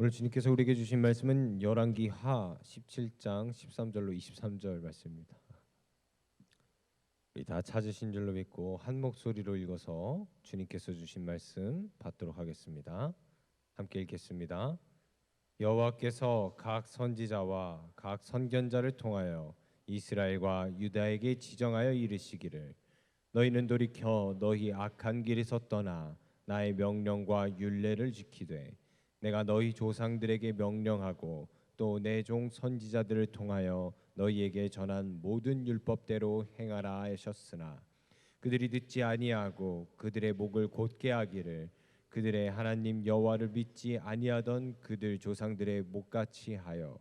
오늘 주님께서 우리에게 주신 말씀은 열왕기 하 17장 13절로 23절 말씀입니다. 우리 다 찾으신 줄로 믿고 한 목소리로 읽어서 주님께서 주신 말씀 받도록 하겠습니다. 함께 읽겠습니다. 여호와께서 각 선지자와 각 선견자를 통하여 이스라엘과 유다에게 지정하여 이르시기를 너희는 돌이켜 너희 악한 길에서 떠나 나의 명령과 율례를 지키되 내가 너희 조상들에게 명령하고 또 내 종 선지자들을 통하여 너희에게 전한 모든 율법대로 행하라 하셨으나 그들이 듣지 아니하고 그들의 목을 곧게 하기를 그들의 하나님 여호와를 믿지 아니하던 그들 조상들의 목같이 하여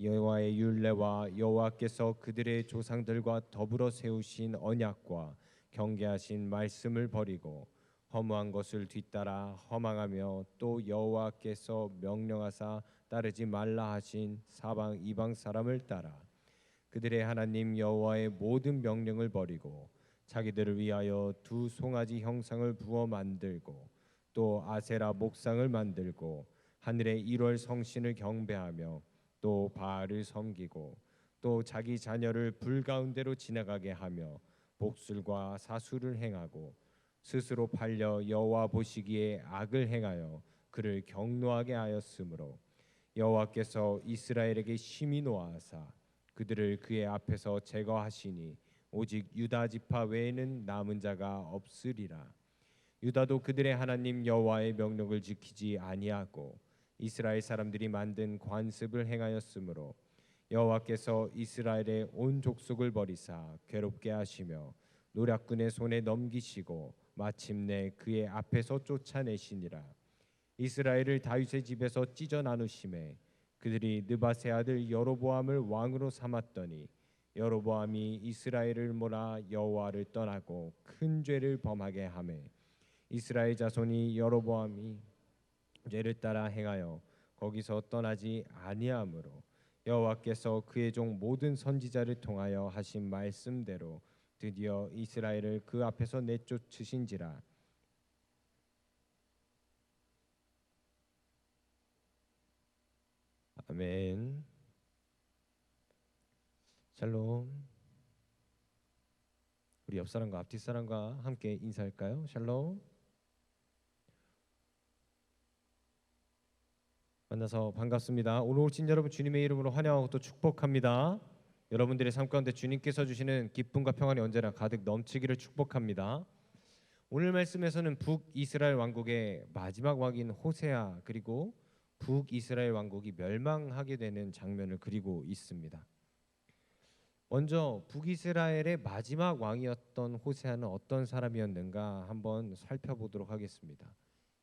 여호와의 율례와 여호와께서 그들의 조상들과 더불어 세우신 언약과 경계하신 말씀을 버리고 허무한 것을 뒤따라 허망하며 또 여호와께서 명령하사 따르지 말라 하신 사방 이방 사람을 따라 그들의 하나님 여호와의 모든 명령을 버리고 자기들을 위하여 두 송아지 형상을 부어 만들고 또 아세라 목상을 만들고 하늘의 일월 성신을 경배하며 또 바알을 섬기고 또 자기 자녀를 불 가운데로 지나가게 하며 복술과 사수를 행하고 스스로 팔려 여호와 보시기에 악을 행하여 그를 경노하게 하였으므로 여호와께서 이스라엘에게 심히 노하사 그들을 그의 앞에서 제거하시니 오직 유다 지파 외에는 남은 자가 없으리라. 유다도 그들의 하나님 여호와의 명령을 지키지 아니하고 이스라엘 사람들이 만든 관습을 행하였으므로 여호와께서 이스라엘의 온 족속을 버리사 괴롭게 하시며 노략군의 손에 넘기시고 마침내 그의 앞에서 쫓아내시니라. 이스라엘을 다윗의 집에서 찢어 나누심에 그들이 느바세 아들 여로보암을 왕으로 삼았더니 여로보암이 이스라엘을 몰아 여호와를 떠나고 큰 죄를 범하게 하매 이스라엘 자손이 여로보암이 죄를 따라 행하여 거기서 떠나지 아니하므로 여호와께서 그의 종 모든 선지자를 통하여 하신 말씀대로 드디어 이스라엘을 그 앞에서 내쫓으신지라 아멘 샬롬 우리 옆 사람과 앞뒤 사람과 함께 인사할까요? 샬롬 만나서 반갑습니다. 오늘 오신 여러분 주님의 이름으로 환영하고 또 축복합니다. 여러분들의 삶 가운데 주님께서 주시는 기쁨과 평안이 언제나 가득 넘치기를 축복합니다. 오늘 말씀에서는 북이스라엘 왕국의 마지막 왕인 호세아 그리고 북이스라엘 왕국이 멸망하게 되는 장면을 그리고 있습니다. 먼저 북이스라엘의 마지막 왕이었던 호세아는 어떤 사람이었는가 한번 살펴보도록 하겠습니다.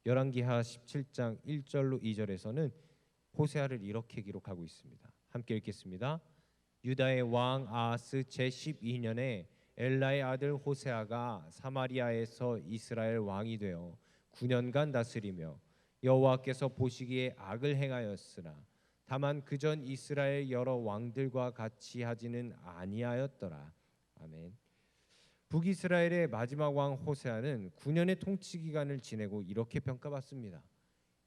열왕기하 17장 1절로 2절에서는 호세아를 이렇게 기록하고 있습니다. 함께 읽겠습니다. 유다의 왕 아하스 제 12년에 엘라의 아들 호세아가 사마리아에서 이스라엘 왕이 되어 9년간 다스리며 여호와께서 보시기에 악을 행하였으나 다만 그전 이스라엘 여러 왕들과 같이 하지는 아니하였더라. 아멘. 북이스라엘의 마지막 왕 호세아는 9년의 통치 기간을 지내고 이렇게 평가받습니다.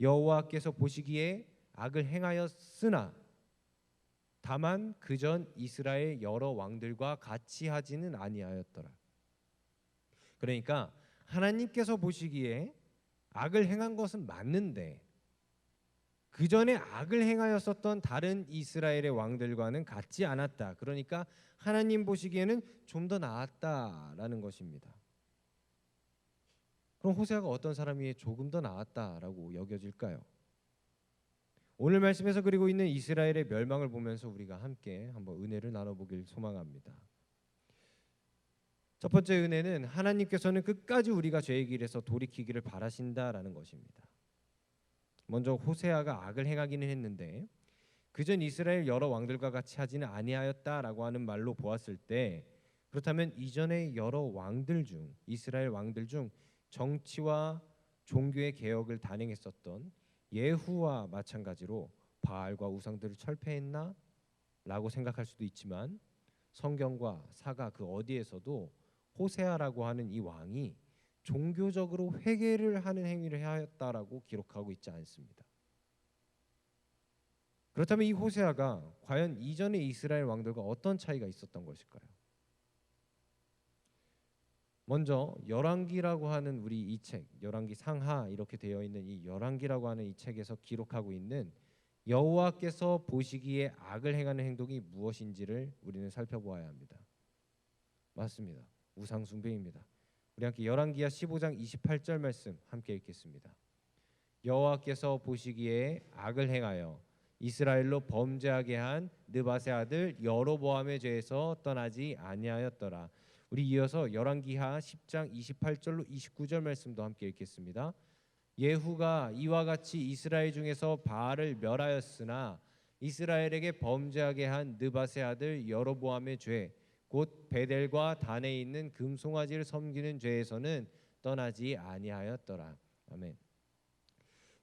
여호와께서 보시기에 악을 행하였으나 다만 그 전 이스라엘 여러 왕들과 같이 하지는 아니하였더라. 그러니까 하나님께서 보시기에 악을 행한 것은 맞는데 그 전에 악을 행하였었던 다른 이스라엘의 왕들과는 같지 않았다. 그러니까 하나님 보시기에는 좀 더 나았다라는 것입니다. 그럼 호세아가 어떤 사람이 조금 더 나았다라고 여겨질까요? 오늘 말씀에서 그리고 있는 이스라엘의 멸망을 보면서 우리가 함께 한번 은혜를 나눠보길 소망합니다. 첫 번째 은혜는 하나님께서는 끝까지 우리가 죄의 길에서 돌이키기를 바라신다라는 것입니다. 먼저 호세아가 악을 행하기는 했는데 그전 이스라엘 여러 왕들과 같이 하지는 아니하였다라고 하는 말로 보았을 때 그렇다면 이전의 여러 왕들 중 이스라엘 왕들 중 정치와 종교의 개혁을 단행했었던 예후와 마찬가지로 바알과 우상들을 철폐했나? 라고 생각할 수도 있지만 성경과 사가 그 어디에서도 호세아라고 하는 이 왕이 종교적으로 회개를 하는 행위를 하였다라고 기록하고 있지 않습니다. 그렇다면 이 호세아가 과연 이전의 이스라엘 왕들과 어떤 차이가 있었던 것일까요? 먼저 열왕기라고 하는 우리 이 책, 열왕기 상하 이렇게 되어 있는 이 열왕기라고 하는 이 책에서 기록하고 있는 여호와께서 보시기에 악을 행하는 행동이 무엇인지를 우리는 살펴보아야 합니다. 맞습니다. 우상 숭배입니다. 우리 함께 열왕기야 15장 28절 말씀 함께 읽겠습니다. 여호와께서 보시기에 악을 행하여 이스라엘로 범죄하게 한 느바세 아들 여로보암의 죄에서 떠나지 아니하였더라. 우리 이어서 열왕기하 10장 28절로 29절 말씀도 함께 읽겠습니다. 예후가 이와 같이 이스라엘 중에서 바알을 멸하였으나 이스라엘에게 범죄하게 한 느바세 아들 여로보암의 죄 곧 베델과 단에 있는 금송아지를 섬기는 죄에서는 떠나지 아니하였더라. 아멘.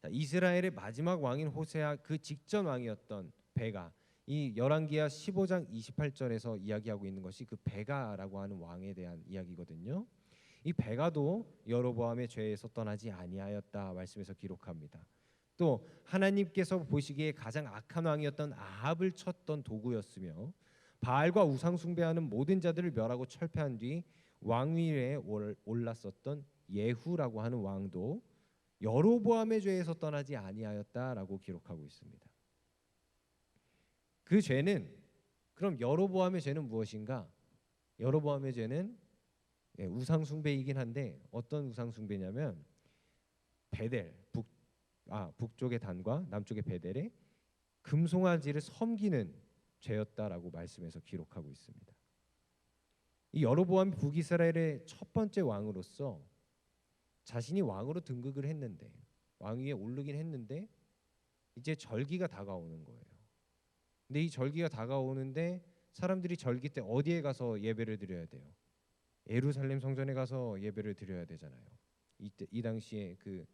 자, 이스라엘의 마지막 왕인 호세아 그 직전 왕이었던 베가 이 열왕기하 15장 28절에서 이야기하고 있는 것이 그 베가라고 하는 왕에 대한 이야기거든요. 이 베가도 여로보암의 죄에서 떠나지 아니하였다 말씀에서 기록합니다. 또 하나님께서 보시기에 가장 악한 왕이었던 아합을 쳤던 도구였으며 바알과 우상 숭배하는 모든 자들을 멸하고 철폐한 뒤 왕위에 올랐었던 예후라고 하는 왕도 여로보암의 죄에서 떠나지 아니하였다라고 기록하고 있습니다. 그 죄는 그럼 여로보암의 죄는 무엇인가? 여로보암의 죄는 예, 우상 숭배이긴 한데 어떤 우상 숭배냐면 베델 북 아, 북쪽의 단과 남쪽의 베델에 금송아지를 섬기는 죄였다라고 말씀해서 기록하고 있습니다. 이 여로보암이 북이스라엘의 첫 번째 왕으로서 자신이 왕으로 등극을 했는데 왕위에 오르긴 했는데 이제 절기가 다가오는 거예요. 근데 이 절기가 다가오는데 사람들이 절기 때 어디에 가서 예배를 드려야 돼요? 예루살렘 성전에 가서 예배를 드려야 되잖아요. 이때 이 당시에 그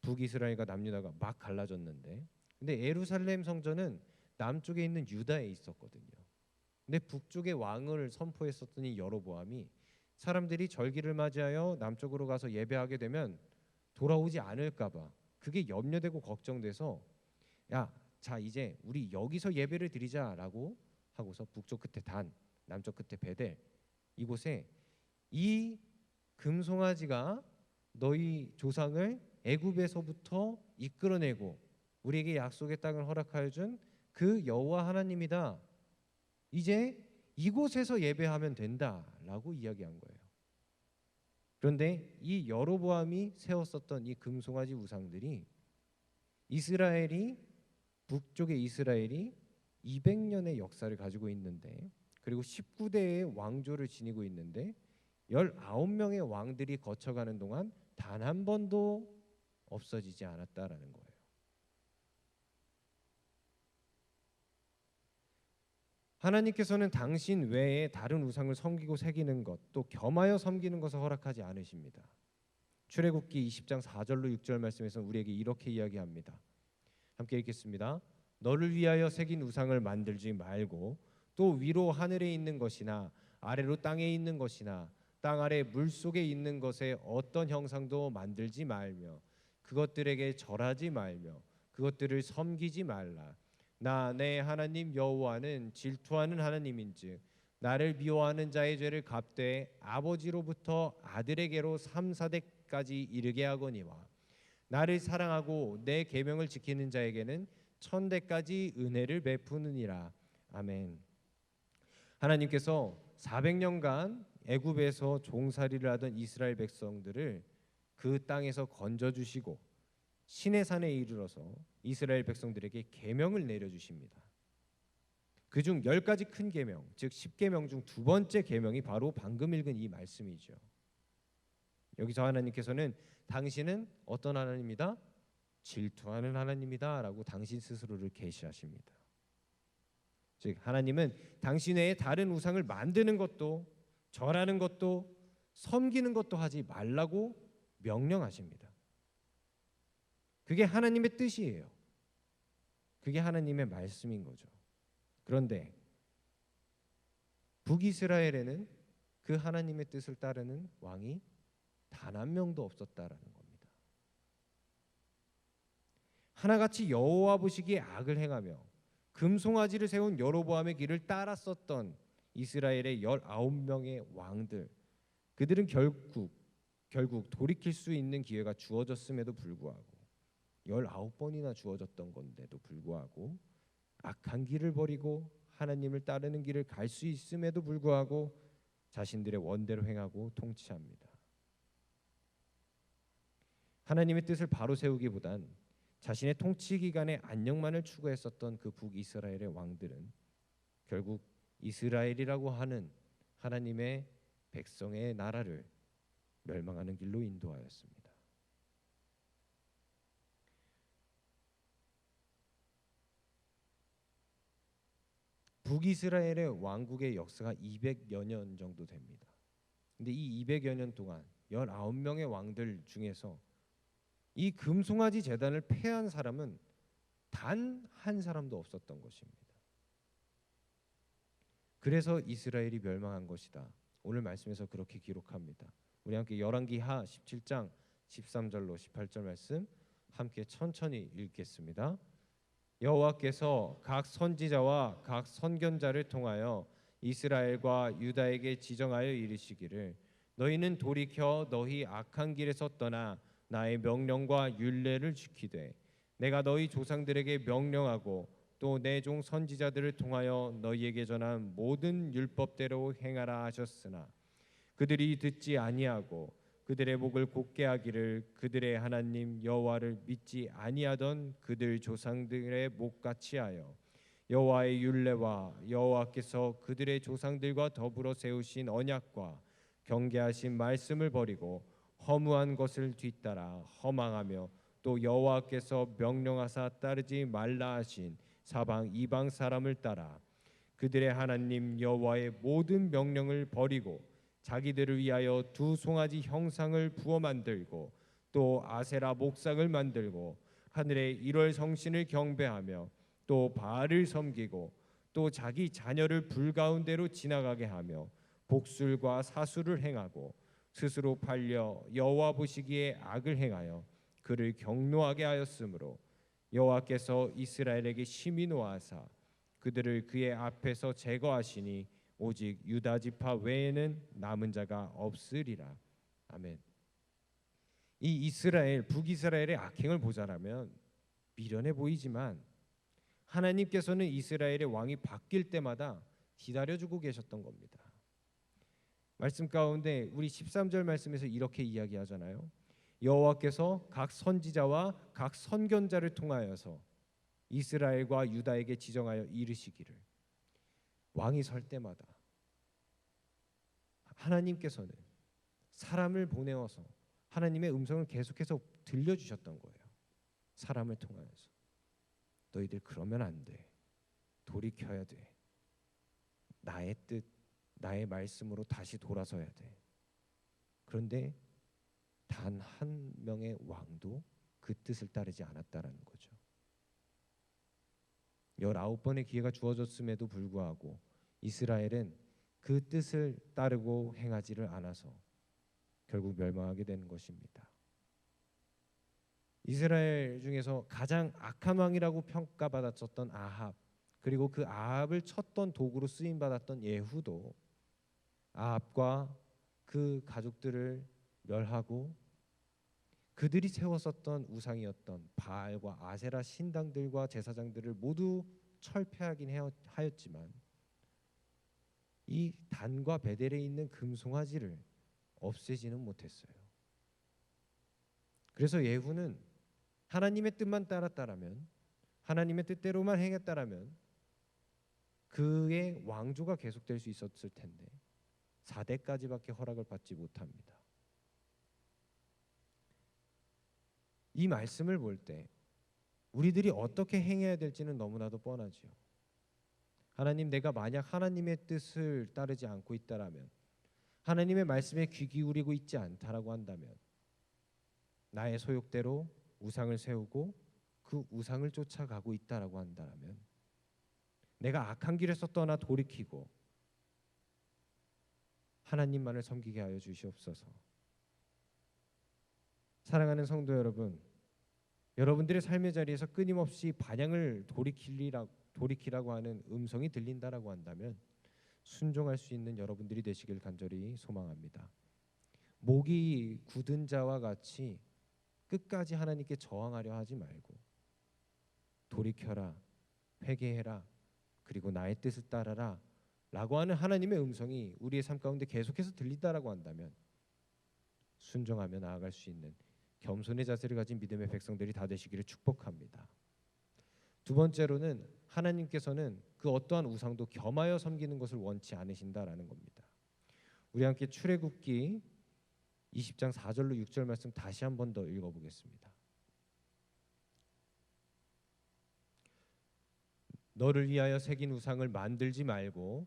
북이스라엘과 남유다가 막 갈라졌는데 근데 예루살렘 성전은 남쪽에 있는 유다에 있었거든요. 근데 북쪽의 왕을 선포했었던 이 여로보암이 사람들이 절기를 맞이하여 남쪽으로 가서 예배하게 되면 돌아오지 않을까 봐 그게 염려되고 걱정돼서 야, 자 이제 우리 여기서 예배를 드리자라고 하고서 북쪽 끝에 단, 남쪽 끝에 베델 이곳에 이 금송아지가 너희 조상을 애굽에서부터 이끌어내고 우리에게 약속의 땅을 허락하여 준 그 여호와 하나님이다. 이제 이곳에서 예배하면 된다라고 이야기한 거예요. 그런데 이 여로보암이 세웠었던 이 금송아지 우상들이 이스라엘이 북쪽의 이스라엘이 200년의 역사를 가지고 있는데 그리고 19대의 왕조를 지니고 있는데 19명의 왕들이 거쳐가는 동안 단 한 번도 없어지지 않았다라는 거예요. 하나님께서는 당신 외에 다른 우상을 섬기고 새기는 것, 또 겸하여 섬기는 것을 허락하지 않으십니다. 출애굽기 20장 4절로 6절 말씀에서 우리에게 이렇게 이야기합니다. 함께 읽겠습니다. 너를 위하여 새긴 우상을 만들지 말고 또 위로 하늘에 있는 것이나 아래로 땅에 있는 것이나 땅 아래 물 속에 있는 것에 어떤 형상도 만들지 말며 그것들에게 절하지 말며 그것들을 섬기지 말라. 나 내 하나님 여호와는 질투하는 하나님인즉 나를 미워하는 자의 죄를 갚되 아버지로부터 아들에게로 3, 4대까지 이르게 하거니와 나를 사랑하고 내 계명을 지키는 자에게는 천대까지 은혜를 베푸느니라 아멘. 하나님께서 400년간 애굽에서 종살이를 하던 이스라엘 백성들을 그 땅에서 건져 주시고 신의 산에 이르러서 이스라엘 백성들에게 계명을 내려 주십니다. 그중 열 가지 큰 계명, 즉 10계명 중 두 번째 계명이 바로 방금 읽은 이 말씀이죠. 여기서 하나님께서는 당신은 어떤 하나님이다? 질투하는 하나님이다라고 당신 스스로를 계시하십니다. 즉 하나님은 당신 외에 다른 우상을 만드는 것도 절하는 것도 섬기는 것도 하지 말라고 명령하십니다. 그게 하나님의 뜻이에요. 그게 하나님의 말씀인 거죠. 그런데 북이스라엘에는 그 하나님의 뜻을 따르는 왕이 단 한 명도 없었다라는 겁니다. 하나같이 여호와 보시기에 악을 행하며 금송아지를 세운 여로보암의 길을 따랐었던 이스라엘의 열아홉 명의 왕들 그들은 결국 결국 돌이킬 수 있는 기회가 주어졌음에도 불구하고 열아홉 번이나 주어졌던 건데도 불구하고 악한 길을 버리고 하나님을 따르는 길을 갈 수 있음에도 불구하고 자신들의 원대로 행하고 통치합니다. 하나님의 뜻을 바로 세우기보단 자신의 통치 기간의 안녕만을 추구했었던 그 북이스라엘의 왕들은 결국 이스라엘이라고 하는 하나님의 백성의 나라를 멸망하는 길로 인도하였습니다. 북이스라엘의 왕국의 역사가 200여 년 정도 됩니다. 근데 이 200여 년 동안 19명의 왕들 중에서 이 금송아지 재단을 폐한 사람은 단 한 사람도 없었던 것입니다. 그래서 이스라엘이 멸망한 것이다. 오늘 말씀에서 그렇게 기록합니다. 우리 함께 열왕기하 17장 13절로 18절 말씀 함께 천천히 읽겠습니다. 여호와께서 각 선지자와 각 선견자를 통하여 이스라엘과 유다에게 지정하여 이르시기를 너희는 돌이켜 너희 악한 길에서 떠나 나의 명령과 율례를 지키되 내가 너희 조상들에게 명령하고 또 내 종 선지자들을 통하여 너희에게 전한 모든 율법대로 행하라 하셨으나 그들이 듣지 아니하고 그들의 목을 곧게 하기를 그들의 하나님 여호와를 믿지 아니하던 그들 조상들의 목같이 하여 여호와의 율례와 여호와께서 그들의 조상들과 더불어 세우신 언약과 경계하신 말씀을 버리고 허무한 것을 뒤따라 허망하며 또 여호와께서 명령하사 따르지 말라 하신 사방 이방 사람을 따라 그들의 하나님 여호와의 모든 명령을 버리고 자기들을 위하여 두 송아지 형상을 부어 만들고 또 아세라 목상을 만들고 하늘의 일월 성신을 경배하며 또 바알을 섬기고 또 자기 자녀를 불 가운데로 지나가게 하며 복술과 사수를 행하고 스스로 팔려 여호와 보시기에 악을 행하여 그를 경노하게 하였으므로 여호와께서 이스라엘에게 심히 노하사 그들을 그의 앞에서 제거하시니 오직 유다 지파 외에는 남은 자가 없으리라. 아멘. 이 이스라엘 북이스라엘의 악행을 보자라면 미련해 보이지만 하나님께서는 이스라엘의 왕이 바뀔 때마다 기다려주고 계셨던 겁니다. 말씀 가운데 우리 13절 말씀에서 이렇게 이야기하잖아요. 여호와께서 각 선지자와 각 선견자를 통하여서 이스라엘과 유다에게 지정하여 이르시기를 왕이 설 때마다 하나님께서는 사람을 보내어서 하나님의 음성을 계속해서 들려주셨던 거예요. 사람을 통하여서 너희들 그러면 안 돼. 돌이켜야 돼. 나의 뜻, 나의 말씀으로 다시 돌아서야 돼. 그런데 단 한 명의 왕도 그 뜻을 따르지 않았다라는 거죠. 열아홉 번의 기회가 주어졌음에도 불구하고 이스라엘은 그 뜻을 따르고 행하지를 않아서 결국 멸망하게 되는 것입니다. 이스라엘 중에서 가장 악한 왕이라고 평가받았었던 아합 그리고 그 아합을 쳤던 도구로 쓰임 받았던 예후도 아합과 그 가족들을 멸하고 그들이 세웠었던 우상이었던 바알과 아세라 신당들과 제사장들을 모두 철폐하긴 하였지만 이 단과 베델에 있는 금송아지를 없애지는 못했어요. 그래서 예후는 하나님의 뜻만 따랐다라면 하나님의 뜻대로만 행했다라면 그의 왕조가 계속될 수 있었을 텐데 4대까지밖에 허락을 받지 못합니다. 이 말씀을 볼 때 우리들이 어떻게 행해야 될지는 너무나도 뻔하지요. 하나님 내가 만약 하나님의 뜻을 따르지 않고 있다라면 하나님의 말씀에 귀 기울이고 있지 않다라고 한다면 나의 소욕대로 우상을 세우고 그 우상을 쫓아가고 있다라고 한다면 내가 악한 길에서 떠나 돌이키고 하나님만을 섬기게 하여 주시옵소서. 사랑하는 성도 여러분, 여러분들의 삶의 자리에서 끊임없이 반향을 돌이키리라 돌이키라고 하는 음성이 들린다라고 한다면 순종할 수 있는 여러분들이 되시길 간절히 소망합니다. 목이 굳은 자와 같이 끝까지 하나님께 저항하려 하지 말고 돌이켜라 회개해라 그리고 나의 뜻을 따라라 라고 하는 하나님의 음성이 우리의 삶 가운데 계속해서 들린다라고 한다면 순종하며 나아갈 수 있는 겸손의 자세를 가진 믿음의 백성들이 다 되시기를 축복합니다. 두 번째로는 하나님께서는 그 어떠한 우상도 겸하여 섬기는 것을 원치 않으신다라는 겁니다. 우리 함께 출애굽기 20장 4절로 6절 말씀 다시 한 번 더 읽어보겠습니다. 너를 위하여 새긴 우상을 만들지 말고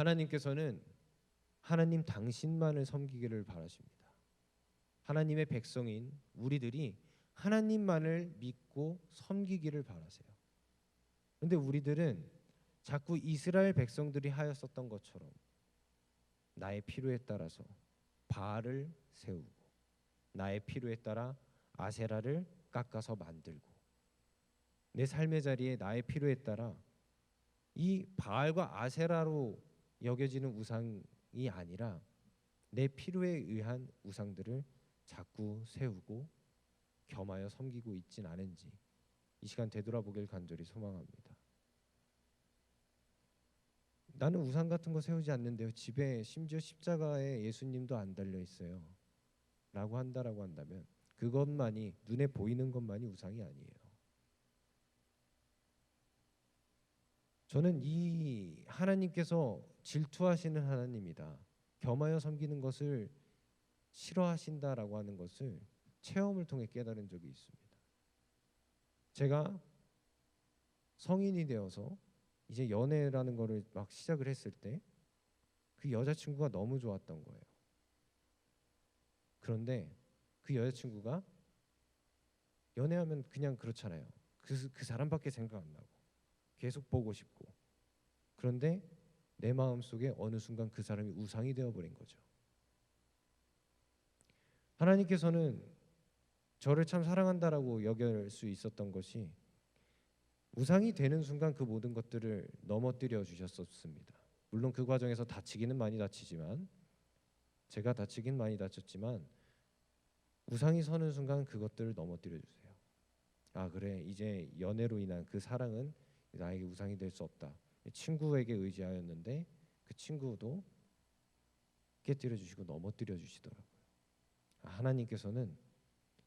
하나님께서는 하나님 당신만을 섬기기를 바라십니다. 하나님의 백성인 우리들이 하나님만을 믿고 섬기기를 바라세요. 그런데 우리들은 자꾸 이스라엘 백성들이 하였었던 것처럼 나의 필요에 따라서 바알을 세우고 나의 필요에 따라 아세라를 깎아서 만들고 내 삶의 자리에 나의 필요에 따라 이 바알과 아세라로 여겨지는 우상이 아니라 내 필요에 의한 우상들을 자꾸 세우고 겸하여 섬기고 있진 않은지 이 시간 되돌아보길 간절히 소망합니다. 나는 우상 같은 거 세우지 않는데요. 집에 심지어 십자가에 예수님도 안 달려 있어요. 라고 한다라고 한다면 그것만이 눈에 보이는 것만이 우상이 아니에요. 저는 이 하나님께서 질투하시는 하나님이다. 겸하여 섬기는 것을 싫어하신다라고 하는 것을 체험을 통해 깨달은 적이 있습니다. 제가 성인이 되어서 이제 연애라는 거를 막 시작을 했을 때 그 여자친구가 너무 좋았던 거예요. 그런데 그 여자친구가 연애하면 그냥 그렇잖아요. 그, 그 사람밖에 생각 안 나고 계속 보고 싶고 그런데 내 마음 속에 어느 순간 그 사람이 우상이 되어버린 거죠. 하나님께서는 저를 참 사랑한다라고 여길 수 있었던 것이 우상이 되는 순간 그 모든 것들을 넘어뜨려 주셨었습니다. 물론 그 과정에서 다치기는 많이 다치지만 제가 다치긴 많이 다쳤지만 우상이 서는 순간 그것들을 넘어뜨려 주세요. 아 그래 이제 연애로 인한 그 사랑은 나에게 우상이 될 수 없다. 친구에게 의지하였는데 그 친구도 깨뜨려 주시고 넘어뜨려 주시더라고요. 아, 하나님께서는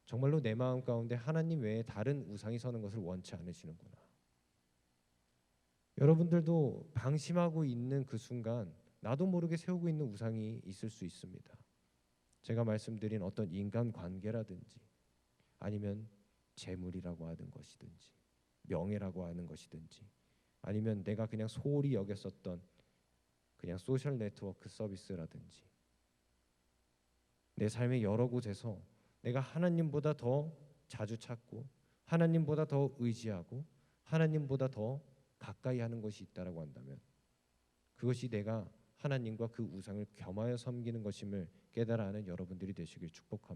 정말로 내 마음 가운데 하나님 외에 다른 우상이 서는 것을 원치 않으시는구나. 여러분들도 방심하고 있는 그 순간 나도 모르게 세우고 있는 우상이 있을 수 있습니다. 제가 말씀드린 어떤 인간 관계라든지 아니면 재물이라고 하는 것이든지 명예라고 하는 것이든지 아니면 내가 그냥 소홀히 여겼었던 그냥 소셜 네트워크 서비스라든지 내 삶의 여러 곳에서 내가 하나님보다 더 자주 찾고 하나님보다 더 의지하고 하나님보다 더 가까이 하는 것이 있다라고 한다면 그것이 내가 하나님과 그 우상을 겸하여 섬기는 것임을 깨달아 하는 여러분들이 되시길 축복합니다.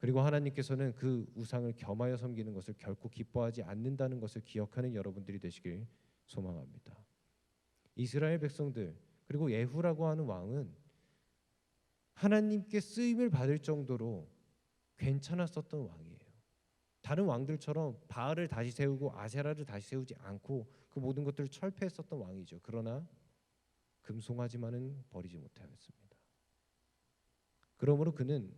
그리고 하나님께서는 그 우상을 겸하여 섬기는 것을 결코 기뻐하지 않는다는 것을 기억하는 여러분들이 되시길 소망합니다. 이스라엘 백성들 그리고 예후라고 하는 왕은 하나님께 쓰임을 받을 정도로 괜찮았었던 왕이에요. 다른 왕들처럼 바알을 다시 세우고 아세라를 다시 세우지 않고 그 모든 것들을 철폐했었던 왕이죠. 그러나 금송아지만은 버리지 못하였습니다. 그러므로 그는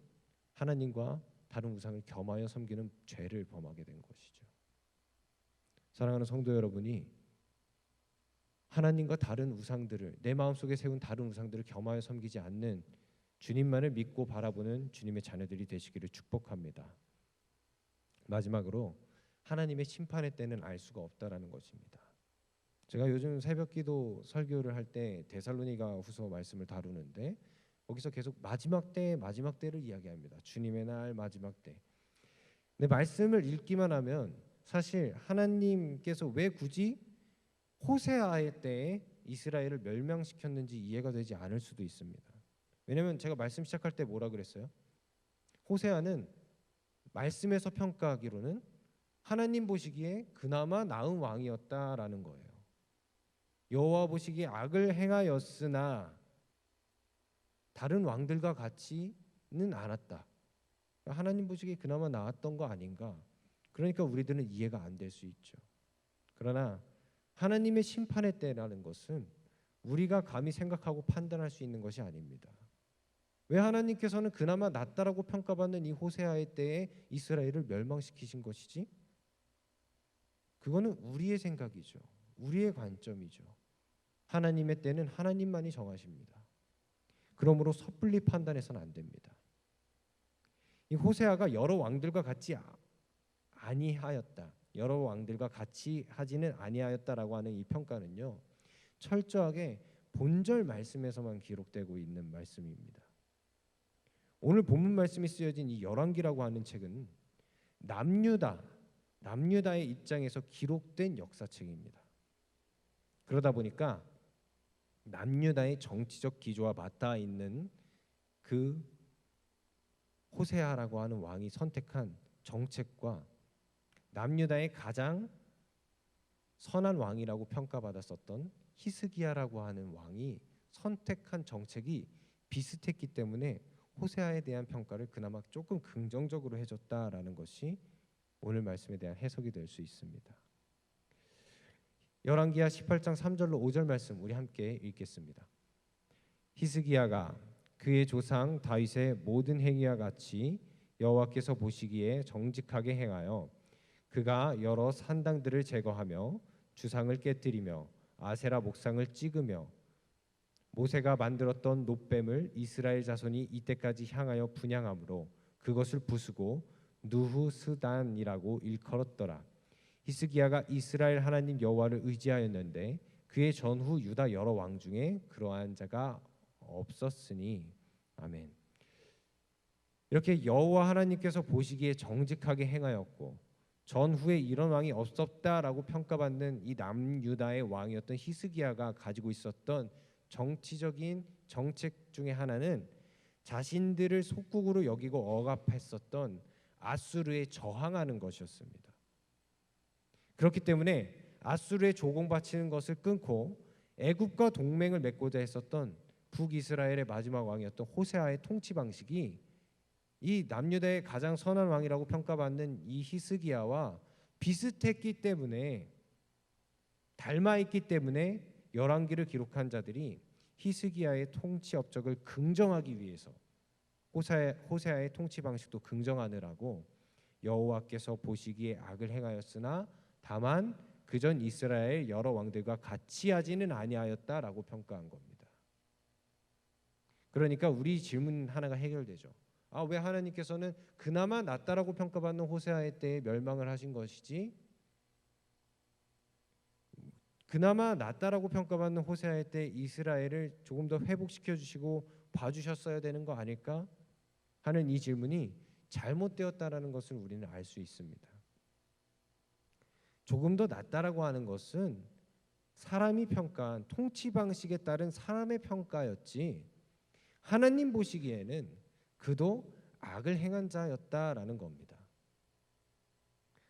하나님과 다른 우상을 겸하여 섬기는 죄를 범하게 된 것이죠. 사랑하는 성도 여러분이 하나님과 다른 우상들을 내 마음속에 세운 다른 우상들을 겸하여 섬기지 않는 주님만을 믿고 바라보는 주님의 자녀들이 되시기를 축복합니다. 마지막으로 하나님의 심판의 때는 알 수가 없다라는 것입니다. 제가 요즘 새벽기도 설교를 할 때 데살로니가 후서 말씀을 다루는데 거기서 계속 마지막 때 마지막 때를 이야기합니다. 주님의 날 마지막 때. 근데 말씀을 읽기만 하면 사실 하나님께서 왜 굳이 호세아의 때에 이스라엘을 멸망시켰는지 이해가 되지 않을 수도 있습니다. 왜냐하면 제가 말씀 시작할 때 뭐라 그랬어요? 호세아는 말씀에서 평가하기로는 하나님 보시기에 그나마 나은 왕이었다라는 거예요. 여호와 보시기에 악을 행하였으나 다른 왕들과 같이는 않았다. 하나님 보시기에 그나마 나았던 거 아닌가? 그러니까 우리들은 이해가 안 될 수 있죠. 그러나 하나님의 심판의 때라는 것은 우리가 감히 생각하고 판단할 수 있는 것이 아닙니다. 왜 하나님께서는 그나마 낫다라고 평가받는 이 호세아의 때에 이스라엘을 멸망시키신 것이지? 그거는 우리의 생각이죠. 우리의 관점이죠. 하나님의 때는 하나님만이 정하십니다. 그러므로 섣불리 판단해서는 안 됩니다. 이 호세아가 여러 왕들과 같이 아- 아니하였다. 여러 왕들과 같이 하지는 아니하였다라고 하는 이 평가는요. 철저하게 본절 말씀에서만 기록되고 있는 말씀입니다. 오늘 본문 말씀이 쓰여진 이 열왕기라고 하는 책은 남유다 남유다의 입장에서 기록된 역사책입니다. 그러다 보니까 남유다의 정치적 기조와 맞닿아 있는 그 호세아라고 하는 왕이 선택한 정책과 남유다의 가장 선한 왕이라고 평가받았었던 히스기야라고 하는 왕이 선택한 정책이 비슷했기 때문에 호세아에 대한 평가를 그나마 조금 긍정적으로 해줬다라는 것이 오늘 말씀에 대한 해석이 될 수 있습니다. 열왕기하 18장 3절로 5절 말씀 우리 함께 읽겠습니다. 히스기야가 그의 조상 다윗의 모든 행위와 같이 여호와께서 보시기에 정직하게 행하여 그가 여러 산당들을 제거하며 주상을 깨뜨리며 아세라 목상을 찍으며 모세가 만들었던 노뱀을 이스라엘 자손이 이때까지 향하여 분양함으로 그것을 부수고 누후 스단이라고 일컬었더라. 히스기야가 이스라엘 하나님 여호와를 의지하였는데 그의 전후 유다 여러 왕 중에 그러한 자가 없었으니 아멘. 이렇게 여호와 하나님께서 보시기에 정직하게 행하였고 전후에 이런 왕이 없었다라고 평가받는 이 남유다의 왕이었던 히스기야가 가지고 있었던 정치적인 정책 중에 하나는 자신들을 속국으로 여기고 억압했었던 아수르에 저항하는 것이었습니다. 그렇기 때문에 아수르에 조공바치는 것을 끊고 애굽과 동맹을 맺고자 했었던 북이스라엘의 마지막 왕이었던 호세아의 통치 방식이 이 남유다의 가장 선한 왕이라고 평가받는 이 히스기야와 비슷했기 때문에 닮아 있기 때문에 열왕기를 기록한 자들이 히스기야의 통치 업적을 긍정하기 위해서 호세, 호세아의 통치 방식도 긍정하느라고 여호와께서 보시기에 악을 행하였으나 다만 그 전 이스라엘 여러 왕들과 같이 하지는 아니하였다라고 평가한 겁니다. 그러니까 우리 질문 하나가 해결되죠. 아 왜 하나님께서는 그나마 낫다라고 평가받는 호세아의 때에 멸망을 하신 것이지? 그나마 낫다라고 평가받는 호세아의 때 이스라엘을 조금 더 회복시켜 주시고 봐주셨어야 되는 거 아닐까 하는 이 질문이 잘못되었다라는 것을 우리는 알 수 있습니다. 조금 더 낫다라고 하는 것은 사람이 평가한 통치 방식에 따른 사람의 평가였지 하나님 보시기에는 그도 악을 행한 자였다라는 겁니다.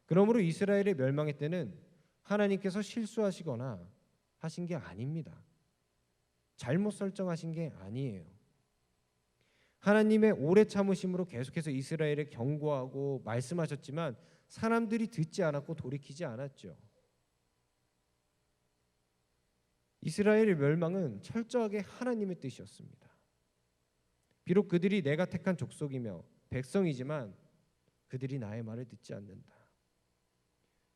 그러므로 이스라엘의 멸망의 때는 하나님께서 실수하시거나 하신 게 아닙니다. 잘못 설정하신 게 아니에요. 하나님의 오래 참으심으로 계속해서 이스라엘을 경고하고 말씀하셨지만 사람들이 듣지 않았고 돌이키지 않았죠. 이스라엘의 멸망은 철저하게 하나님의 뜻이었습니다. 비록 그들이 내가 택한 족속이며 백성이지만 그들이 나의 말을 듣지 않는다.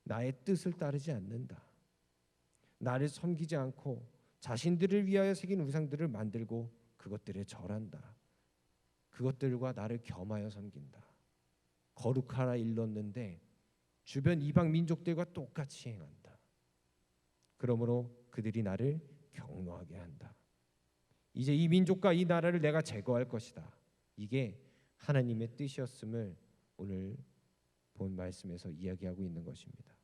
나의 뜻을 따르지 않는다. 나를 섬기지 않고 자신들을 위하여 새긴 우상들을 만들고 그것들에 절한다. 그것들과 나를 겸하여 섬긴다. 거룩하라 일렀는데 주변 이방 민족들과 똑같이 행한다. 그러므로 그들이 나를 경노하게 한다. 이제 이 민족과 이 나라를 내가 제거할 것이다. 이게 하나님의 뜻이었음을 오늘 본 말씀에서 이야기하고 있는 것입니다.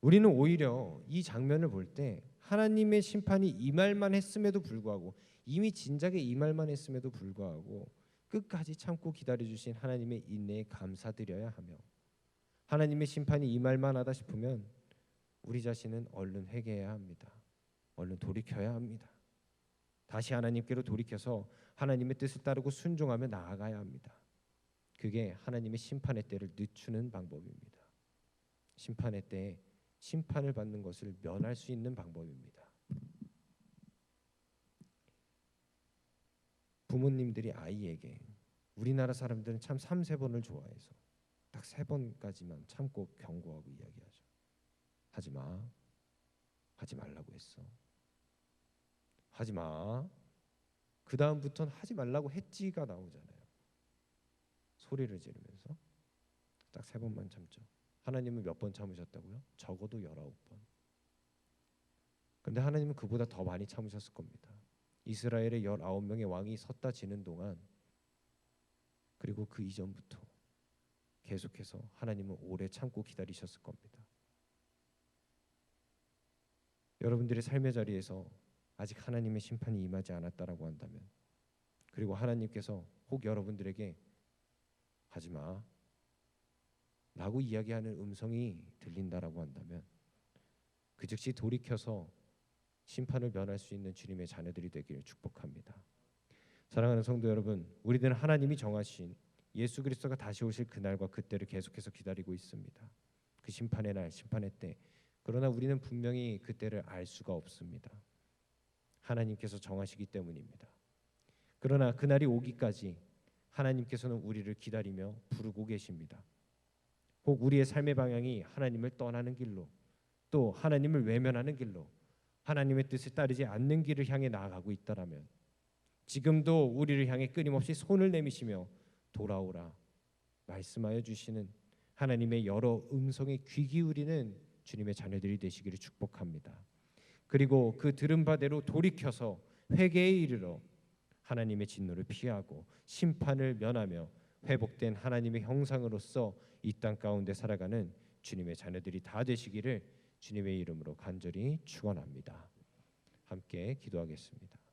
우리는 오히려 이 장면을 볼 때 하나님의 심판이 임할만 했음에도 불구하고 이미 진작에 임할만 했음에도 불구하고 끝까지 참고 기다려 주신 하나님의 인내에 감사드려야 하며 하나님의 심판이 임할 만 하다 싶으면 우리 자신은 얼른 회개해야 합니다. 얼른 돌이켜야 합니다. 다시 하나님께로 돌이켜서 하나님의 뜻을 따르고 순종하며 나아가야 합니다. 그게 하나님의 심판의 때를 늦추는 방법입니다. 심판의 때에 심판을 받는 것을 면할 수 있는 방법입니다. 부모님들이 아이에게 우리나라 사람들은 참 삼세 번을 좋아해서 딱 세 번까지만 참고 경고하고 이야기하죠. 하지 마. 하지 말라고 했어. 하지 마. 그 다음부터는 하지 말라고 했지가 나오잖아요. 소리를 지르면서 딱 세 번만 참죠. 하나님은 몇 번 참으셨다고요? 적어도 열아홉 번. 근데 하나님은 그보다 더 많이 참으셨을 겁니다. 이스라엘의 열아홉 명의 왕이 섰다 지는 동안 그리고 그 이전부터 계속해서 하나님은 오래 참고 기다리셨을 겁니다. 여러분들의 삶의 자리에서 아직 하나님의 심판이 임하지 않았다라고 한다면 그리고 하나님께서 혹 여러분들에게 하지 마 라고 이야기하는 음성이 들린다라고 한다면 그 즉시 돌이켜서 심판을 면할 수 있는 주님의 자녀들이 되기를 축복합니다. 사랑하는 성도 여러분, 우리들은 하나님이 정하신 예수 그리스도가 다시 오실 그날과 그때를 계속해서 기다리고 있습니다. 그 심판의 날, 심판의 때. 그러나 우리는 분명히 그때를 알 수가 없습니다. 하나님께서 정하시기 때문입니다. 그러나 그날이 오기까지 하나님께서는 우리를 기다리며 부르고 계십니다. 혹 우리의 삶의 방향이 하나님을 떠나는 길로 또 하나님을 외면하는 길로 하나님의 뜻을 따르지 않는 길을 향해 나아가고 있다라면 지금도 우리를 향해 끊임없이 손을 내미시며 돌아오라 말씀하여 주시는 하나님의 여러 음성에 귀 기울이는 주님의 자녀들이 되시기를 축복합니다. 그리고 그 들은 바대로 돌이켜서 회개에 이르러 하나님의 진노를 피하고 심판을 면하며 회복된 하나님의 형상으로서 이 땅 가운데 살아가는 주님의 자녀들이 다 되시기를 주님의 이름으로 간절히 축원합니다. 함께 기도하겠습니다.